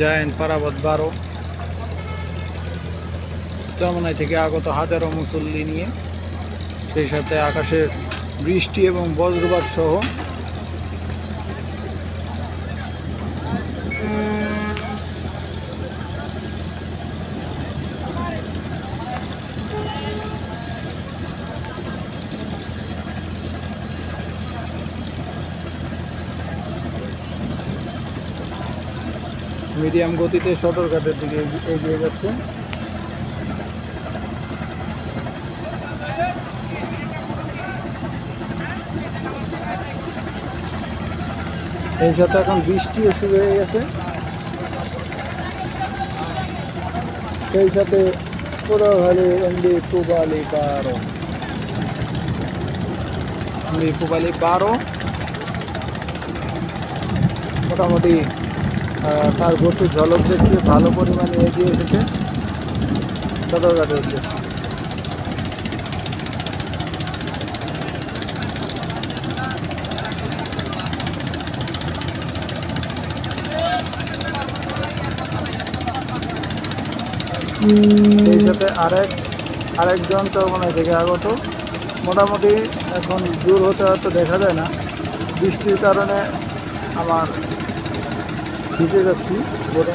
জায়েন পারাবত বারো। চরমনাই থেকে আগত হাজারো মুসল্লি নিয়ে, সেই সাথে আকাশের বৃষ্টি এবং বজ্রপাত সহ মিডিয়াম গতিতে সদরঘাটের দিকে এগিয়ে যাচ্ছে। এই সাথে এখন বৃষ্টিও শুরু হয়ে গেছে। সেই সাথে পুরো খালি এমডি পুবালি বারো। পুবালি বারো। মোটামুটি তার গতি ঝলক দেখতে ভালো পরিমাণে এগিয়ে এসেছে সদরঘাটের উদ্দেশ্যে। সেই সাথে আরেক আরেকজন চরমনাই থেকে আগত। মোটামুটি এখন দূর হতে হয়তো দেখা যায় না। বৃষ্টির কারণে আমার ভিজে যাচ্ছি বলে